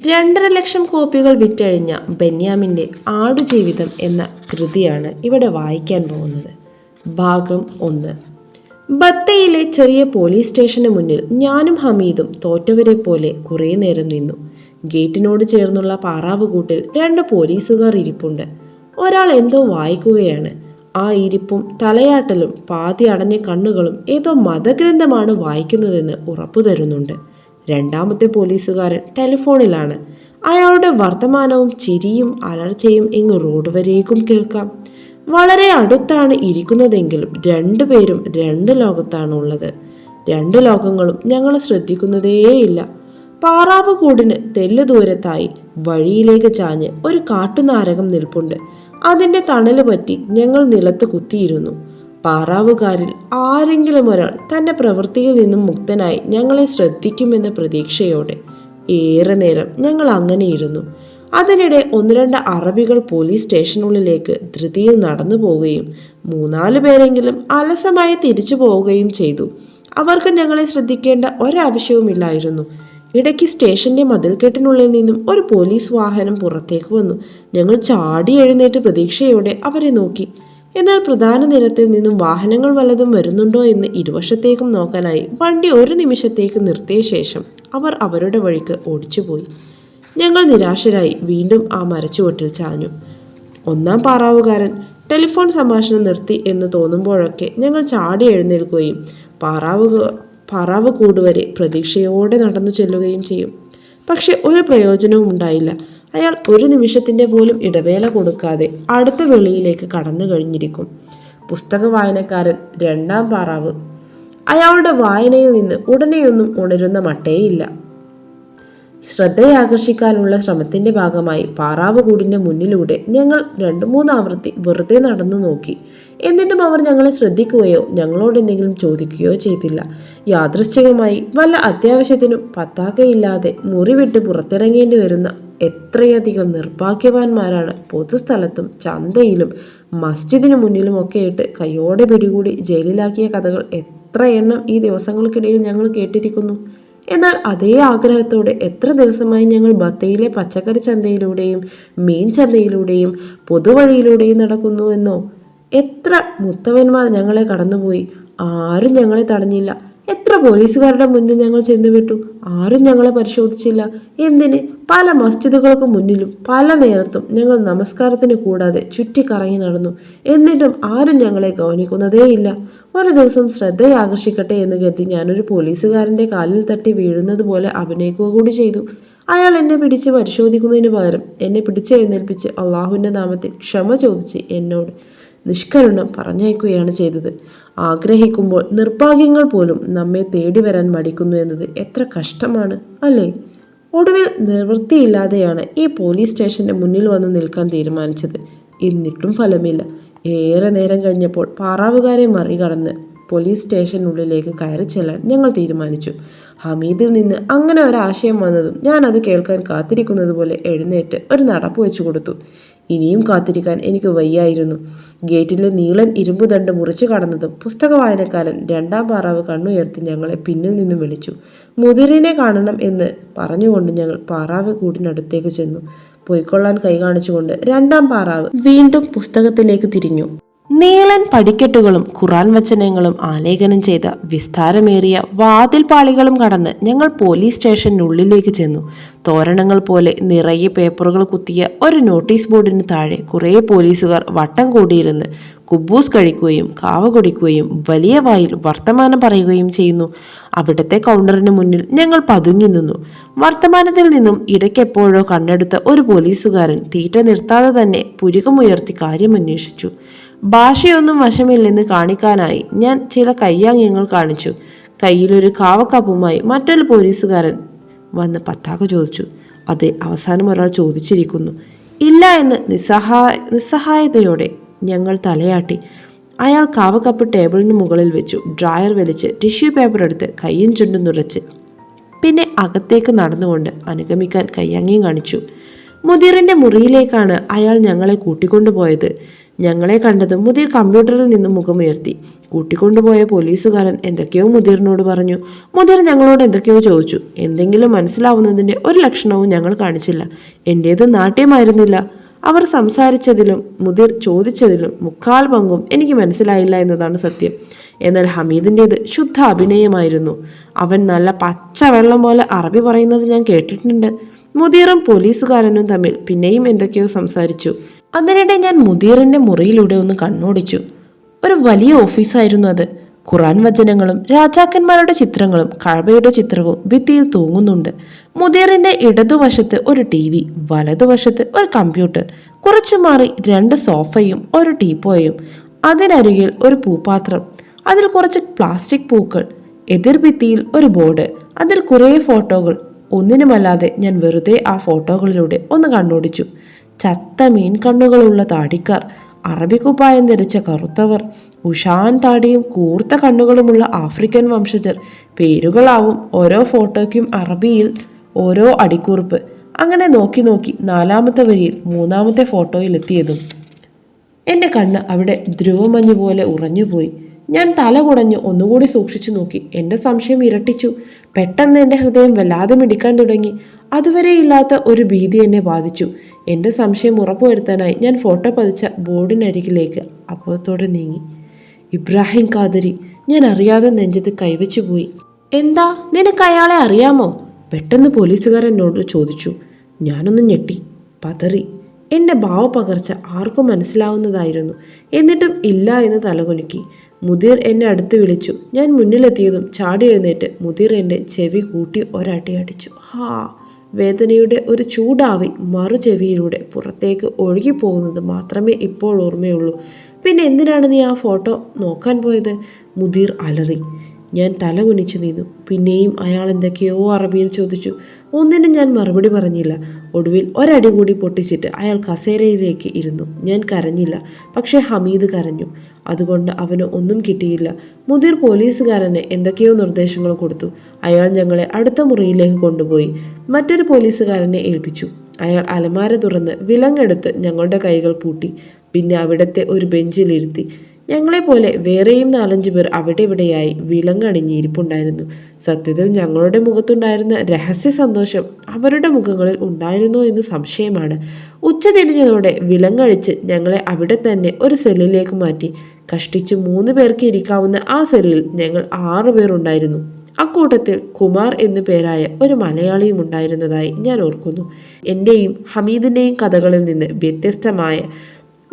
രണ്ടര ലക്ഷം കോപ്പികൾ വിറ്റഴിഞ്ഞ ബെന്യാമിന്റെ ആടുജീവിതം എന്ന കൃതിയാണ് ഇവിടെ വായിക്കാൻ പോകുന്നത്. ഭാഗം ഒന്ന്. ബത്തയിലെ ചെറിയ പോലീസ് സ്റ്റേഷന് മുന്നിൽ ഞാനും ഹമീദും തോറ്റവരെ പോലെ കുറേ നേരം നിന്നു. ഗേറ്റിനോട് ചേർന്നുള്ള പാറാവുകൂട്ടിൽ രണ്ട് പോലീസുകാർ ഇരിപ്പുണ്ട്. ഒരാൾ എന്തോ വായിക്കുകയാണ്. ആ ഇരിപ്പും തലയാട്ടലും പാതി അടഞ്ഞ കണ്ണുകളും ഏതോ മതഗ്രന്ഥമാണ് വായിക്കുന്നതെന്ന് ഉറപ്പു തരുന്നുണ്ട് രണ്ടാമത്തെ പോലീസുകാരൻ ടെലിഫോണിലാണ്. അയാളുടെ വർത്തമാനവും ചിരിയും അലർച്ചയും ഇങ്ങ് റോഡ് വരേക്കും കേൾക്കാം. വളരെ അടുത്താണ് ഇരിക്കുന്നതെങ്കിലും രണ്ടുപേരും രണ്ട് ലോകത്താണ് ഉള്ളത് രണ്ട് ലോകങ്ങളും ഞങ്ങൾ ശ്രദ്ധിക്കുന്നതേയില്ല. പാറാവ് കൂടിന് തെല്ലു ദൂരത്തായി വഴിയിലേക്ക് ചാഞ്ഞ് ഒരു കാട്ടുനാരകം നിൽപ്പുണ്ട്. അതിന്റെ തണൽ പറ്റി ഞങ്ങൾ നിലത്ത് കുത്തിയിരുന്നു. പാറാവുകാരിൽ ആരെങ്കിലും ഒരാൾ തന്റെ പ്രവൃത്തിയിൽ നിന്നും മുക്തനായി ഞങ്ങളെ ശ്രദ്ധിക്കുമെന്ന പ്രതീക്ഷയോടെ ഏറെ നേരം ഞങ്ങൾ അങ്ങനെ ഇരുന്നു. അതിനിടെ ഒന്ന് രണ്ട് അറബികൾ പോലീസ് സ്റ്റേഷനുള്ളിലേക്ക് ധൃതിയിൽ നടന്നു പോവുകയും മൂന്നാൽ പേരെങ്കിലും അലസമായി തിരിച്ചു പോവുകയും ചെയ്തു. അവർക്ക് ഞങ്ങളെ ശ്രദ്ധിക്കേണ്ട ഒരാവശ്യവുമില്ലായിരുന്നു. ഇടയ്ക്ക് സ്റ്റേഷന്റെ മതിൽക്കെട്ടിനുള്ളിൽ നിന്നും ഒരു പോലീസ് വാഹനം പുറത്തേക്ക് വന്നു. ഞങ്ങൾ ചാടി എഴുന്നേറ്റ് പ്രതീക്ഷയോടെ അവരെ നോക്കി. എന്നാൽ പ്രധാന നിരത്തിൽ നിന്നും വാഹനങ്ങൾ വല്ലതും വരുന്നുണ്ടോ എന്ന് ഇരുവശത്തേക്കും നോക്കാനായി വണ്ടി ഒരു നിമിഷത്തേക്ക് നിർത്തിയ ശേഷം അവർ അവരുടെ വഴിക്ക് ഓടിച്ചുപോയി. ഞങ്ങൾ നിരാശരായി വീണ്ടും ആ മരച്ചുവട്ടിൽ ചാഞ്ഞു. ഒന്നാം പാറാവുകാരൻ ടെലിഫോൺ സംഭാഷണം നിർത്തി എന്ന് തോന്നുമ്പോഴൊക്കെ ഞങ്ങൾ ചാടി എഴുന്നേൽക്കുകയും പാറാവ് പാറാവ് കൂടുവരെ പ്രതീക്ഷയോടെ നടന്നു ചെല്ലുകയും ചെയ്യും. പക്ഷെ ഒരു പ്രയോജനവും ഉണ്ടായില്ല. അയാൾ ഒരു നിമിഷത്തിന്റെ പോലും ഇടവേള കൊടുക്കാതെ അടുത്ത വെളിയിലേക്ക് കടന്നു കഴിഞ്ഞിരിക്കും. പുസ്തക വായനക്കാരൻ രണ്ടാം പാറാവ്. അയാളുടെ വായനയിൽ നിന്ന് ഉടനെയൊന്നും ഉണരുന്ന മട്ടേയില്ല. ശ്രദ്ധയാകർഷിക്കാനുള്ള ശ്രമത്തിന്റെ ഭാഗമായി പാറാവ് കൂടിന്റെ മുന്നിലൂടെ ഞങ്ങൾ രണ്ടു മൂന്ന് ആവൃത്തി വെറുതെ നടന്നു നോക്കി. എന്നിട്ടും അവർ ഞങ്ങളെ ശ്രദ്ധിക്കുകയോ ഞങ്ങളോട് എന്തെങ്കിലും ചോദിക്കുകയോ ചെയ്തില്ല. യാദൃശ്ചികമായി വല്ല അത്യാവശ്യത്തിനും പത്താക്കയില്ലാതെ മുറി വിട്ട് പുറത്തിറങ്ങേണ്ടി വരുന്ന എത്രയധികം നിർഭാഗ്യവാന്മാരാണ്. പൊതുസ്ഥലത്തും ചന്തയിലും മസ്ജിദിനു മുന്നിലുമൊക്കെയിട്ട് കയ്യോടെ പിടികൂടി ജയിലിലാക്കിയ കഥകൾ എത്ര എണ്ണം ഈ ദിവസങ്ങൾക്കിടയിൽ ഞങ്ങൾ കേട്ടിരിക്കുന്നു. എന്നാൽ അതേ ആഗ്രഹത്തോടെ എത്ര ദിവസമായി ഞങ്ങൾ ബത്തയിലെ പച്ചക്കറി ചന്തയിലൂടെയും മീൻ ചന്തയിലൂടെയും പൊതുവഴിയിലൂടെയും നടക്കുന്നു എന്നോ? എത്ര മുത്തവന്മാർ ഞങ്ങളെ കടന്നുപോയി. ആരും ഞങ്ങളെ തടഞ്ഞില്ല. എത്ര പോലീസുകാരുടെ മുന്നിൽ ഞങ്ങൾ ചെന്നുവിട്ടു ആരും ഞങ്ങളെ പരിശോധിച്ചില്ല. എന്തിന്? പല മസ്ജിദുകൾക്ക് മുന്നിലും പല നേരത്തും ഞങ്ങൾ നമസ്കാരത്തിന് കൂടാതെ ചുറ്റിക്കറങ്ങി നടന്നു. എന്നിട്ടും ആരും ഞങ്ങളെ ഗൗനിക്കുന്നതേയില്ല. ഒരു ദിവസം ശ്രദ്ധയാകർഷിക്കട്ടെ എന്ന് കരുതി ഞാനൊരു പോലീസുകാരന്റെ കാലിൽ തട്ടി വീഴുന്നത് പോലെ അഭിനയിക്കുക കൂടി ചെയ്തു. അയാൾ എന്നെ പിടിച്ച് പരിശോധിക്കുന്നതിന് പകരം എന്നെ പിടിച്ചെഴുന്നേൽപ്പിച്ച് അള്ളാഹുവിന്റെ നാമത്തിൽ ക്ഷമ ചോദിച്ച് എന്നോട് നിഷ്കരുണം പറഞ്ഞയക്കുകയാണ് ചെയ്തത്. ആഗ്രഹിക്കുമ്പോൾ നിർഭാഗ്യങ്ങൾ പോലും നമ്മെ തേടി വരാൻ മടിക്കുന്നു എന്നത് എത്ര കഷ്ടമാണ് അല്ലേ? ഒടുവിൽ നിവൃത്തിയില്ലാതെയാണ് ഈ പോലീസ് സ്റ്റേഷന്റെ മുന്നിൽ വന്ന് നിൽക്കാൻ തീരുമാനിച്ചത്. എന്നിട്ടും ഫലമില്ല. ഏറെ നേരം കഴിഞ്ഞപ്പോൾ പാറാവുകാരെ മറികടന്ന് പോലീസ് സ്റ്റേഷനുള്ളിലേക്ക് കയറി ചെല്ലാൻ ഞങ്ങൾ തീരുമാനിച്ചു. ഹമീദിൽ നിന്ന് അങ്ങനെ ഒരാശയം വന്നതും ഞാൻ അത് കേൾക്കാൻ കാത്തിരിക്കുന്നത് പോലെ എഴുന്നേറ്റ് ഒരു നടപ്പ് വെച്ചു കൊടുത്തു ഇനിയും കാത്തിരിക്കാൻ എനിക്ക് വയ്യായിരുന്നു. ഗേറ്റിലെ നീളൻ ഇരുമ്പ് ദണ്ട് മുറിച്ചു കടന്നതും പുസ്തക വായനക്കാരൻ രണ്ടാം പാറാവ് കണ്ണുയർത്തി ഞങ്ങളെ പിന്നിൽ നിന്നും വിളിച്ചു. മുതിരിനെ കാണണം എന്ന് പറഞ്ഞുകൊണ്ട് ഞങ്ങൾ പാറാവ് കൂടിനടുത്തേക്ക് ചെന്നു. പൊയ്ക്കൊള്ളാൻ കൈ കാണിച്ചുകൊണ്ട് രണ്ടാം പാറാവ് വീണ്ടും പുസ്തകത്തിലേക്ക് തിരിഞ്ഞു. നീളൻ പടിക്കെട്ടുകളും ഖുറാൻ വചനങ്ങളും ആലേഖനം ചെയ്ത വിസ്താരമേറിയ വാതിൽപാളികളും കടന്ന് ഞങ്ങൾ പോലീസ് സ്റ്റേഷനുള്ളിലേക്ക് ചെന്നു. തോരണങ്ങൾ പോലെ നിറയെ പേപ്പറുകൾ കുത്തിയ ഒരു നോട്ടീസ് ബോർഡിന് താഴെ കുറേ പോലീസുകാർ വട്ടം കൂടിയിരുന്ന് കുബൂസ് കഴിക്കുകയും കാവ കുടിക്കുകയും വലിയ വായിൽ വർത്തമാനം പറയുകയും ചെയ്യുന്നു. അവിടുത്തെ കൗണ്ടറിന് മുന്നിൽ ഞങ്ങൾ പതുങ്ങി നിന്നു. വർത്തമാനത്തിൽ നിന്നും ഇടയ്ക്കെപ്പോഴോ കണ്ടെടുത്ത ഒരു പോലീസുകാരൻ തീറ്റ നിർത്താതെ തന്നെ പുരുകമുയർത്തി കാര്യമന്വേഷിച്ചു ഭാഷയൊന്നും വശമില്ലെന്ന് കാണിക്കാനായി ഞാൻ ചില കയ്യാങ്ങ്യങ്ങൾ കാണിച്ചു. കയ്യിലൊരു കാവക്കപ്പുമായി മറ്റൊരു പോലീസുകാരൻ വന്ന് പത്താക ചോദിച്ചു. അതെ അവസാനം ഒരാൾ ചോദിച്ചിരിക്കുന്നു. ഇല്ല എന്ന് നിസ്സഹായ നിസ്സഹായതയോടെ ഞങ്ങൾ തലയാട്ടി. അയാൾ കാവക്കപ്പ് ടേബിളിന് മുകളിൽ വെച്ചു. ഡ്രയർ വലിച്ച് ടിഷ്യൂ പേപ്പർ എടുത്ത് കയ്യും ചുണ്ടും നിറച്ച് പിന്നെ അകത്തേക്ക് നടന്നുകൊണ്ട് അനുഗമിക്കാൻ കയ്യാങ്ങിയും കാണിച്ചു. മുതിറിന്റെ മുറിയിലേക്കാണ് അയാൾ ഞങ്ങളെ കൂട്ടിക്കൊണ്ടുപോയത്. ഞങ്ങളെ കണ്ടതും മുതിർ കമ്പ്യൂട്ടറിൽ നിന്നും മുഖമുയർത്തി. കൂട്ടിക്കൊണ്ടുപോയ പോലീസുകാരൻ എന്തൊക്കെയോ മുതിറിനോട് പറഞ്ഞു. മുതിർ ഞങ്ങളോട് എന്തൊക്കെയോ ചോദിച്ചു. എന്തെങ്കിലും മനസ്സിലാവുന്നതിന്റെ ഒരു ലക്ഷണവും ഞങ്ങൾ കാണിച്ചില്ല. എന്റേത് നാട്യമായിരുന്നില്ല. അവർ സംസാരിച്ചതിലും മുതിർ ചോദിച്ചതിലും മുക്കാൽ പങ്കും എനിക്ക് മനസ്സിലായില്ല എന്നതാണ് സത്യം. എന്നാൽ ഹമീദിന്റേത് ശുദ്ധ അഭിനയമായിരുന്നു. അവൻ നല്ല പച്ചവെള്ളം പോലെ അറബി പറയുന്നത് ഞാൻ കേട്ടിട്ടുണ്ട്. മുദീറും പോലീസുകാരനും തമ്മിൽ പിന്നെയും എന്തൊക്കെയോ സംസാരിച്ചു. അതിനിടെ ഞാൻ മുദീറിന്റെ മുറിയിലൂടെ ഒന്ന് കണ്ണോടിച്ചു. ഒരു വലിയ ഓഫീസായിരുന്നു അത്. ഖുറാൻ വചനങ്ങളും രാജാക്കന്മാരുടെ ചിത്രങ്ങളും കഴബയുടെ ചിത്രവും ഭിത്തിയിൽ തൂങ്ങുന്നുണ്ട്. മുദീറിന്റെ ഇടതുവശത്ത് ഒരു ടി വി വലതുവശത്ത് ഒരു കമ്പ്യൂട്ടർ കുറച്ചു മാറി രണ്ട് സോഫയും ഒരു ടീപ്പോയും അതിനരികിൽ ഒരു പൂപാത്രം അതിൽ കുറച്ച് പ്ലാസ്റ്റിക് പൂക്കൾ എതിർഭിത്തിയിൽ ഒരു ബോർഡ് അതിൽ കുറേ ഫോട്ടോകൾ. ഒന്നിനുമല്ലാതെ ഞാൻ വെറുതെ ആ ഫോട്ടോകളിലൂടെ ഒന്ന് കണ്ണോടിച്ചു. ചത്ത മീൻ കണ്ണുകളുള്ള താടിക്കാർ അറബിക്കുപ്പായം ധരിച്ച കറുത്തവർ ഉഷാൻ താടിയും കൂർത്ത കണ്ണുകളുമുള്ള ആഫ്രിക്കൻ വംശജർ. പേരുകളാവും ഓരോ ഫോട്ടോയ്ക്കും അറബിയിൽ ഓരോ അടിക്കുറിപ്പ്. അങ്ങനെ നോക്കി നോക്കി നാലാമത്തെ വരിയിൽ മൂന്നാമത്തെ ഫോട്ടോയിൽ എത്തിയതും എന്റെ കണ്ണ് അവിടെ ധ്രുവമഞ്ഞു പോലെ ഉറഞ്ഞുപോയി. ഞാൻ തല കുടഞ്ഞു ഒന്നുകൂടി സൂക്ഷിച്ചു നോക്കി. എന്റെ സംശയം ഇരട്ടിച്ചു. പെട്ടെന്ന് എന്റെ ഹൃദയം വല്ലാതെ മിടിക്കാൻ തുടങ്ങി. അതുവരെ ഇല്ലാത്ത ഒരു ഭീതി എന്നെ ബാധിച്ചു. എന്റെ സംശയം ഉറപ്പുവരുത്താനായി ഞാൻ ഫോട്ടോ പതിച്ച ബോർഡിനരികിലേക്ക് അപ്പുറത്തോടെ നീങ്ങി. ഇബ്രാഹിം ഖാദരി ഞാൻ അറിയാതെ നെഞ്ചത്ത് കൈവച്ചു പോയി. എന്താ? നിനക്ക് അയാളെ അറിയാമോ? പെട്ടെന്ന് പോലീസുകാരൻ എന്നോട് ചോദിച്ചു. ഞാനൊന്ന് ഞെട്ടി. പതറി. എന്റെ ഭാവപകർച്ച ആർക്കും മനസ്സിലാവുന്നതായിരുന്നു. എന്നിട്ടും ഇല്ല എന്ന് തലകുലുക്കി. മുദീർ എന്നെ അടുത്ത് വിളിച്ചു. ഞാൻ മുന്നിലെത്തിയതും ചാടി എഴുന്നേറ്റ് മുതിർ എന്റെ ചെവി കൂട്ടി ഒരടി അടിച്ചു. ഹാ വേദനയുടെ ഒരു ചൂടാവി മറു ചെവിയിലൂടെ പുറത്തേക്ക് ഒഴുകിപ്പോകുന്നത് മാത്രമേ ഇപ്പോൾ ഓർമ്മയുള്ളൂ. പിന്നെ എന്തിനാണ് നീ ആ ഫോട്ടോ നോക്കാൻ പോയത്? മുതിർ അലറി. ഞാൻ തല കുനിച്ചു നിന്നു. പിന്നെയും അയാൾ എന്തൊക്കെയോ അറബിയിൽ ചോദിച്ചു. ഒന്നിനും ഞാൻ മറുപടി പറഞ്ഞില്ല. ഒടുവിൽ ഒരടി കൂടി പൊട്ടിച്ചിട്ട് അയാൾ കസേരയിലേക്ക് ഇരുന്നു. ഞാൻ കരഞ്ഞില്ല. പക്ഷേ ഹമീദ് കരഞ്ഞു. അതുകൊണ്ട് അവന് ഒന്നും കിട്ടിയില്ല. മുതിർ പോലീസുകാരന് എന്തൊക്കെയോ നിർദ്ദേശങ്ങൾ കൊടുത്തു. അയാൾ ഞങ്ങളെ അടുത്ത മുറിയിലേക്ക് കൊണ്ടുപോയി. മറ്റൊരു പോലീസുകാരനെ ഏൽപ്പിച്ചു. അയാൾ അലമാര തുറന്ന് വിലങ്ങെടുത്ത് ഞങ്ങളുടെ കൈകൾ പൂട്ടി. പിന്നെ അവിടത്തെ ഒരു ബെഞ്ചിലിരുത്തി. ഞങ്ങളെപ്പോലെ വേറെയും നാലഞ്ചു പേർ അവിടെ ഇവിടെയായി വിലങ്ങണിഞ്ഞിരിപ്പുണ്ടായിരുന്നു സത്യത്തിൽ ഞങ്ങളുടെ മുഖത്തുണ്ടായിരുന്ന രഹസ്യ സന്തോഷം അവരുടെ മുഖങ്ങളിൽ ഉണ്ടായിരുന്നോ എന്ന് സംശയമാണ്. ഉച്ച തിരിഞ്ഞതോടെ വിലങ്ങഴിച്ച് ഞങ്ങളെ അവിടെ തന്നെ ഒരു സെല്ലിലേക്ക് മാറ്റി. കഷ്ടിച്ച് മൂന്ന് പേർക്ക് ഇരിക്കാവുന്ന ആ സെല്ലിൽ ഞങ്ങൾ ആറു ഉണ്ടായിരുന്നു അക്കൂട്ടത്തിൽ കുമാർ എന്നു പേരായ ഒരു മലയാളിയും ഉണ്ടായിരുന്നതായി ഞാൻ ഓർക്കുന്നു. എന്റെയും ഹമീദിന്റെയും കഥകളിൽ നിന്ന് വ്യത്യസ്തമായ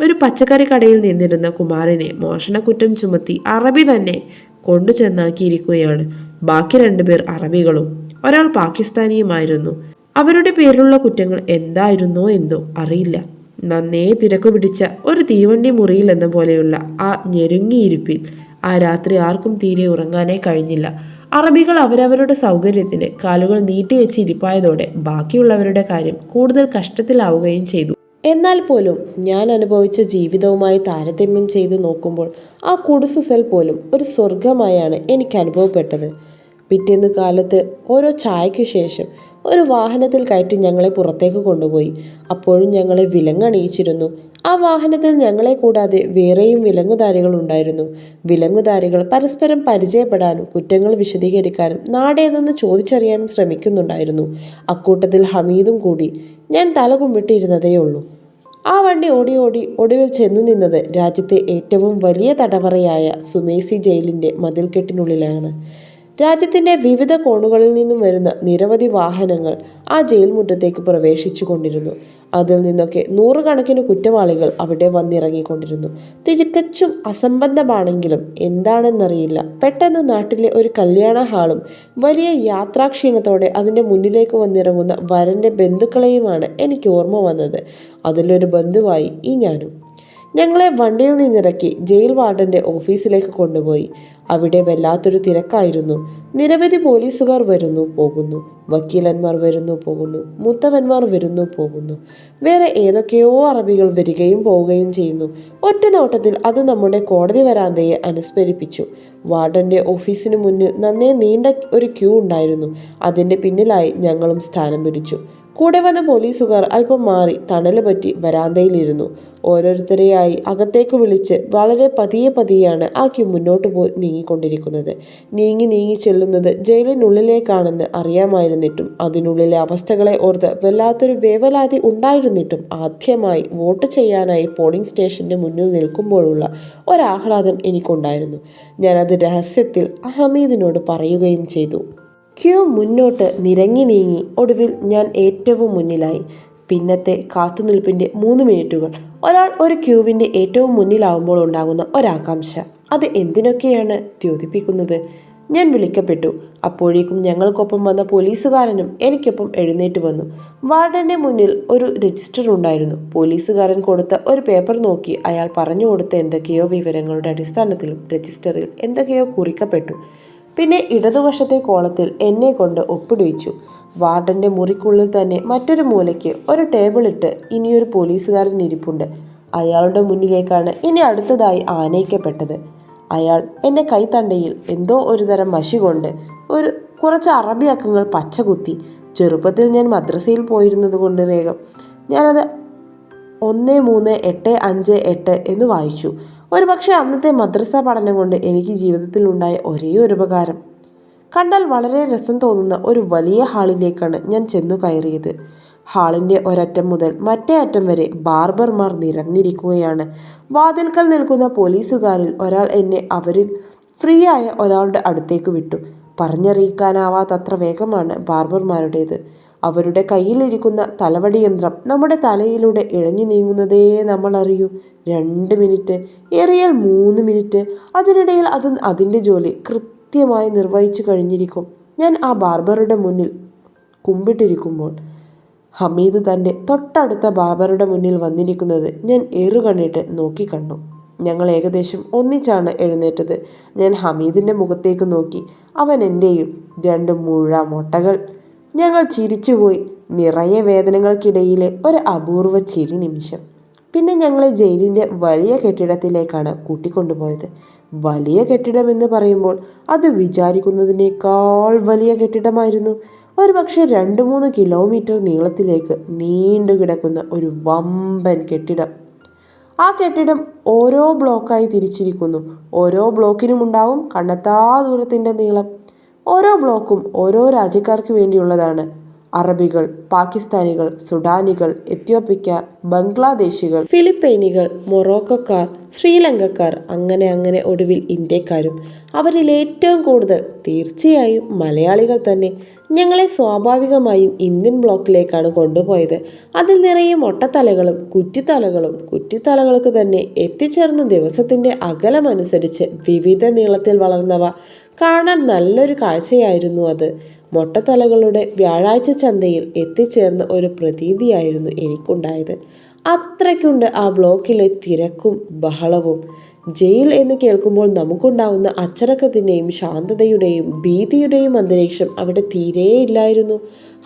ഒരു പച്ചക്കറി കടയിൽ നിന്നിരുന്ന കുമാരനെ മോഷണക്കുറ്റം ചുമത്തി അറബി തന്നെ കൊണ്ടു ചെന്നാക്കിയിരിക്കുകയാണ്. ബാക്കി രണ്ടുപേർ അറബികളും. ഒരാൾ പാകിസ്ഥാനിയുമായിരുന്നു. അവരുടെ പേരിലുള്ള കുറ്റങ്ങൾ എന്തായിരുന്നോ എന്തോ അറിയില്ല. നന്നേ തിരക്കു പിടിച്ച ഒരു തീവണ്ടി മുറിയിൽ എന്ന പോലെയുള്ള ആ ഞെരുങ്ങിയിരിപ്പിൽ ആ രാത്രി ആർക്കും തീരെ ഉറങ്ങാനേ കഴിഞ്ഞില്ല. അറബികൾ അവരവരുടെ സൗകര്യത്തിന് കാലുകൾ നീട്ടിവെച്ച് ഇരിപ്പായതോടെ ബാക്കിയുള്ളവരുടെ കാര്യം കൂടുതൽ കഷ്ടത്തിലാവുകയും ചെയ്തു. എന്നാൽ പോലും ഞാൻ അനുഭവിച്ച ജീവിതവുമായി താരതമ്യം ചെയ്ത് നോക്കുമ്പോൾ ആ കുടുസുസൽ പോലും ഒരു സ്വർഗമായാണ് എനിക്ക് അനുഭവപ്പെട്ടത്. പിറ്റേന്ന് കാലത്ത് ഓരോ ചായയ്ക്ക് ശേഷം ഒരു വാഹനത്തിൽ കയറ്റി ഞങ്ങളെ പുറത്തേക്ക് കൊണ്ടുപോയി. അപ്പോഴും ഞങ്ങളെ വിലങ്ങണിയിച്ചിരുന്നു. ആ വാഹനത്തിൽ ഞങ്ങളെ കൂടാതെ വേറെയും വിലങ്ങുധാരികൾ ഉണ്ടായിരുന്നു. വിലങ്ങുധാരികൾ പരസ്പരം പരിചയപ്പെടാനും കുറ്റങ്ങൾ വിശദീകരിക്കാനും നാടേതെന്ന് ചോദിച്ചറിയാനും ശ്രമിക്കുന്നുണ്ടായിരുന്നു. അക്കൂട്ടത്തിൽ ഹമീദും കൂടി. ഞാൻ തല കുമ്പിട്ടിരുന്നതേയുള്ളൂ ആ വണ്ടി ഓടി ഓടി ഒടുവിൽ ചെന്നു നിന്നത് രാജ്യത്തെ ഏറ്റവും വലിയ തടവറയായ സുമേസി ജയിലിന്റെ മതിൽക്കെട്ടിനുള്ളിലാണ്. രാജ്യത്തിന്റെ വിവിധ കോണുകളിൽ നിന്നും വരുന്ന നിരവധി വാഹനങ്ങൾ ആ ജയിൽ മുറ്റത്തേക്ക് പ്രവേശിച്ചു കൊണ്ടിരുന്നു അതിൽ നിന്നൊക്കെ നൂറുകണക്കിന് കുറ്റവാളികൾ അവിടെ വന്നിറങ്ങിക്കൊണ്ടിരുന്നു. തികച്ചും അസംബന്ധമാണെങ്കിലും എന്താണെന്നറിയില്ല. പെട്ടെന്ന് നാട്ടിലെ ഒരു കല്യാണ ഹാളും വലിയ യാത്രാക്ഷീണത്തോടെ അതിന്റെ മുന്നിലേക്ക് വന്നിറങ്ങുന്ന വരന്റെ ബന്ധുക്കളെയുമാണ് എനിക്ക് ഓർമ്മ വന്നത്. അതിലൊരു ബന്ധുവായി ഈ ഞാനും. ഞങ്ങളെ വണ്ടിയിൽ നിന്നിറക്കി ജയിൽ വാർഡന്റെ ഓഫീസിലേക്ക് കൊണ്ടുപോയി. അവിടെ വല്ലാത്തൊരു തിരക്കായിരുന്നു. നിരവധി പോലീസുകാർ വരുന്നു പോകുന്നു. വക്കീലന്മാർ വരുന്നു പോകുന്നു. മുത്തവന്മാർ വരുന്നു പോകുന്നു. വേറെ ഏതൊക്കെയോ അറബികൾ വരികയും പോവുകയും ചെയ്യുന്നു. ഒറ്റ നോട്ടത്തിൽ അത് നമ്മുടെ കോടതി വരാന്തയെ അനുസ്മരിപ്പിച്ചു. വാർഡന്റെ ഓഫീസിന് മുന്നിൽ നന്നേ നീണ്ട ഒരു ക്യൂ ഉണ്ടായിരുന്നു. അതിന്റെ പിന്നിലായി ഞങ്ങളും സ്ഥാനം പിടിച്ചു. കൂടെ വന്ന പോലീസുകാർ അല്പം മാറി തണൽ പറ്റി വരാന്തയിലിരുന്നു. ഓരോരുത്തരെയായി അകത്തേക്ക് വിളിച്ച് വളരെ പതിയെ പതിയെയാണ് ആ ക്യൂ മുന്നോട്ട് പോയി നീങ്ങിക്കൊണ്ടിരിക്കുന്നത്. നീങ്ങി നീങ്ങി ചെല്ലുന്നത് ജയിലിനുള്ളിലേക്കാണെന്ന് അറിയാമായിരുന്നിട്ടും അതിനുള്ളിലെ അവസ്ഥകളെ ഓർത്ത് വല്ലാത്തൊരു വേവലാതി ഉണ്ടായിരുന്നിട്ടും ആദ്യമായി വോട്ട് ചെയ്യാനായി പോളിംഗ് സ്റ്റേഷന്റെ മുന്നിൽ നിൽക്കുമ്പോഴുള്ള ഒരാഹ്ലാദം എനിക്കുണ്ടായിരുന്നു. ഞാനത് രഹസ്യത്തിൽ ഹമീദിനോട് പറയുകയും ചെയ്തു. ക്യൂ മുന്നോട്ട് നിരങ്ങി നീങ്ങി. ഒടുവിൽ ഞാൻ ഏറ്റവും മുന്നിലായി. പിന്നത്തെ കാത്തുനിൽപ്പിന്റെ മൂന്ന് മിനിറ്റുകൾ. ഒരാൾ ഒരു ക്യൂവിന്റെ ഏറ്റവും മുന്നിലാവുമ്പോൾ ഉണ്ടാകുന്ന ഒരാകാംക്ഷ. അത് എന്തിനൊക്കെയാണ് ദ്യോതിപ്പിക്കുന്നത്? ഞാൻ വിളിക്കപ്പെട്ടു. അപ്പോഴേക്കും ഞങ്ങൾക്കൊപ്പം വന്ന പോലീസുകാരനും എനിക്കൊപ്പം എഴുന്നേറ്റ് വന്നു. വാർഡന്റെ മുന്നിൽ ഒരു രജിസ്റ്റർ ഉണ്ടായിരുന്നു. പോലീസുകാരൻ കൊടുത്ത ഒരു പേപ്പർ നോക്കി അയാൾ പറഞ്ഞു കൊടുത്ത എന്തൊക്കെയോ വിവരങ്ങളുടെ അടിസ്ഥാനത്തിലും രജിസ്റ്ററിൽ എന്തൊക്കെയോ കുറിക്കപ്പെട്ടു. പിന്നെ ഇടതുവശത്തെ കോളത്തിൽ എന്നെ കൊണ്ട് ഒപ്പിടിച്ചു വാർഡന്റെ മുറിക്കുള്ളിൽ തന്നെ മറ്റൊരു മൂലയ്ക്ക് ഒരു ടേബിൾ ഇട്ട് ഇനിയൊരു പോലീസുകാരൻ ഇരിപ്പുണ്ട്. അയാളുടെ മുന്നിലേക്കാണ് ഇനി അടുത്തതായി ആനയിക്കപ്പെട്ടത്. അയാൾ എന്റെ കൈത്തണ്ടയിൽ എന്തോ ഒരു തരം മഷി കൊണ്ട് ഒരു കുറച്ച് അറബി അക്കങ്ങൾ പച്ചകുത്തി ചെറുപ്പത്തിൽ ഞാൻ മദ്രസയിൽ പോയിരുന്നത് കൊണ്ട് വേഗം ഞാനത് ഒന്ന് മൂന്ന് എട്ട് അഞ്ച് എട്ട് എന്ന് വായിച്ചു. ഒരു പക്ഷേ അന്നത്തെ മദ്രസ പഠനം കൊണ്ട് എനിക്ക് ജീവിതത്തിൽ ഉണ്ടായ ഒരേ ഒരു ഉപകാരം. കണ്ടാൽ വളരെ രസം തോന്നുന്ന ഒരു വലിയ ഹാളിലേക്കാണ് ഞാൻ ചെന്നു കയറിയത്. ഹാളിന്റെ ഒരറ്റം മുതൽ മറ്റേ അറ്റം വരെ ബാർബർമാർ നിരന്നിരിക്കുകയാണ്. വാതിൽക്കൽ നിൽക്കുന്ന പോലീസുകാരിൽ ഒരാൾ എന്നെ അവരിൽ ഫ്രീ ആയ ഒരാളുടെ അടുത്തേക്ക് വിട്ടു. പറഞ്ഞറിയിക്കാനാവാത്തത്ര വേഗമാണ് ബാർബർമാരുടേത്. അവരുടെ കയ്യിലിരിക്കുന്ന തലവടി യന്ത്രം നമ്മുടെ തലയിലൂടെ ഇഴഞ്ഞു നീങ്ങുന്നതേ നമ്മൾ അറിയൂ. രണ്ട് മിനിറ്റ് ഏറിയാൽ മൂന്ന് മിനിറ്റ് അതിനിടയിൽ അത് അതിന്റെ ജോലി കൃത്യമായി നിർവഹിച്ചു കഴിഞ്ഞിരിക്കും. ഞാൻ ആ ബാർബറുടെ മുന്നിൽ കുമ്പിട്ടിരിക്കുമ്പോൾ ഹമീദ് തന്റെ തൊട്ടടുത്ത ബാബറുടെ മുന്നിൽ വന്നിരിക്കുന്നത് ഞാൻ ഏറുകണ്ണിട്ട് നോക്കിക്കണ്ടു ഞങ്ങൾ ഏകദേശം ഒന്നിച്ചാണ് എഴുന്നേറ്റത്. ഞാൻ ഹമീദിന്റെ മുഖത്തേക്ക് നോക്കി. അവൻ എന്റെയും രണ്ട് മുഴ മുട്ടകൾ ഞങ്ങൾ ചിരിച്ചുപോയി. നിറയെ വേദനകൾക്കിടയിലെ ഒരു അപൂർവ ചിരി നിമിഷം. പിന്നെ ഞങ്ങളെ ജയിലിന്റെ വലിയ കെട്ടിടത്തിലേക്കാണ് കൂട്ടിക്കൊണ്ടുപോയത്. വലിയ കെട്ടിടം എന്ന് പറയുമ്പോൾ അത് വിചാരിക്കുന്നതിനേക്കാൾ വലിയ കെട്ടിടമായിരുന്നു. ഒരു പക്ഷേ രണ്ട് മൂന്ന് കിലോമീറ്റർ നീളത്തിലേക്ക് നീണ്ടു കിടക്കുന്ന ഒരു വമ്പൻ കെട്ടിടം. ആ കെട്ടിടം ഓരോ ബ്ലോക്കായി തിരിച്ചിരിക്കുന്നു. ഓരോ ബ്ലോക്കിനും ഉണ്ടാവും കണ്ടെത്താ ദൂരത്തിന്റെ നീളം. ഓരോ ബ്ലോക്കും ഓരോ രാജ്യക്കാർക്ക് വേണ്ടിയുള്ളതാണ്. അറബികൾ പാകിസ്ഥാനികൾ സുഡാനികൾ എത്യോപ്യക്കാർ ബംഗ്ലാദേശികൾ ഫിലിപ്പൈനികൾ മൊറോക്കോക്കാർ ശ്രീലങ്കക്കാർ അങ്ങനെ അങ്ങനെ ഒടുവിൽ ഇന്ത്യക്കാരും. അവരിൽ ഏറ്റവും കൂടുതൽ തീർച്ചയായും മലയാളികൾ തന്നെ. ഞങ്ങളെ സ്വാഭാവികമായും ഇന്ത്യൻ ബ്ലോക്കിലേക്കാണ് കൊണ്ടുപോയത്. അതിൽ നിറയെ മൊട്ടത്തലകളും കുറ്റിത്തലകളും കുറ്റിത്തലകൾക്ക് തന്നെ എത്തിച്ചേർന്ന ദിവസത്തിന്റെ അകലമനുസരിച്ച് വിവിധ നീളത്തിൽ വളർന്നവ. കാണാൻ നല്ലൊരു കാഴ്ചയായിരുന്നു അത്. മൊട്ടത്തലകളുടെ വ്യാഴാഴ്ച ചന്തയിൽ എത്തിച്ചേർന്ന ഒരു പ്രതീതിയായിരുന്നു എനിക്കുണ്ടായത്. അത്രയ്ക്കുണ്ട് ആ ബ്ലോക്കിലെ തിരക്കും ബഹളവും. ജയിൽ എന്ന് കേൾക്കുമ്പോൾ നമുക്കുണ്ടാവുന്ന അച്ചടക്കത്തിന്റെയും ശാന്തതയുടെയും ഭീതിയുടെയും അന്തരീക്ഷം അവിടെ തീരെയില്ലായിരുന്നു.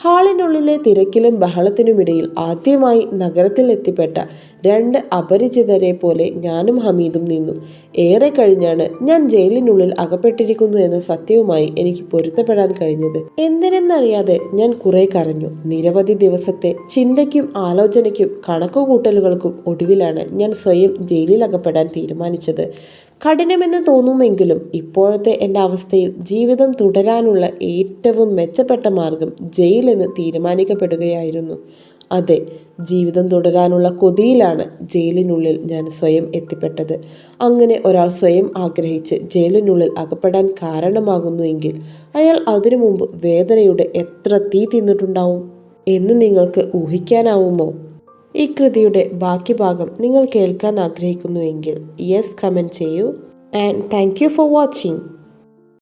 ഹാളിനുള്ളിലെ തിരക്കിലും ബഹളത്തിനുമിടയിൽ ആദ്യമായി നഗരത്തിൽ എത്തിപ്പെട്ട രണ്ട് അപരിചിതരെ പോലെ ഞാനും ഹമീദും നിന്നു. ഏറെ കഴിഞ്ഞാണ് ഞാൻ ജയിലിനുള്ളിൽ അകപ്പെട്ടിരിക്കുന്നു എന്ന സത്യവുമായി എനിക്ക് പൊരുത്തപ്പെടാൻ കഴിഞ്ഞത്. എന്തിനെന്നറിയാതെ ഞാൻ കുറെ കരഞ്ഞു. നിരവധി ദിവസത്തെ ചിന്തയ്ക്കും ആലോചനയ്ക്കും കണക്കുകൂട്ടലുകൾക്കും ഒടുവിലാണ് ഞാൻ സ്വയം ജയിലിൽ അകപ്പെടാൻ തീരുമാനിച്ചത്. കഠിനമെന്ന് തോന്നുമെങ്കിലും ഇപ്പോഴത്തെ എന്റെ അവസ്ഥയിൽ ജീവിതം തുടരാനുള്ള ഏറ്റവും മെച്ചപ്പെട്ട മാർഗം ജയിലെന്ന് തീരുമാനിക്കപ്പെടുകയായിരുന്നു. അതെ ജീവിതം തുടരാനുള്ള കൊതിയിലാണ് ജയിലിനുള്ളിൽ ഞാൻ സ്വയം എത്തിപ്പെട്ടത്. അങ്ങനെ ഒരാൾ സ്വയം ആഗ്രഹിച്ച് ജയിലിനുള്ളിൽ അകപ്പെടാൻ കാരണമാകുന്നുവെങ്കിൽ അയാൾ അതിനു മുമ്പ് വേദനയുടെ എത്ര തീ തിന്നിട്ടുണ്ടാവും എന്ന് നിങ്ങൾക്ക് ഊഹിക്കാനാവുമോ? ഈ കൃതിയുടെ ബാക്കി ഭാഗം നിങ്ങൾ കേൾക്കാൻ ആഗ്രഹിക്കുന്നുവെങ്കിൽ യെസ് കമന്റ് ചെയ്യൂ. And thank you for watching.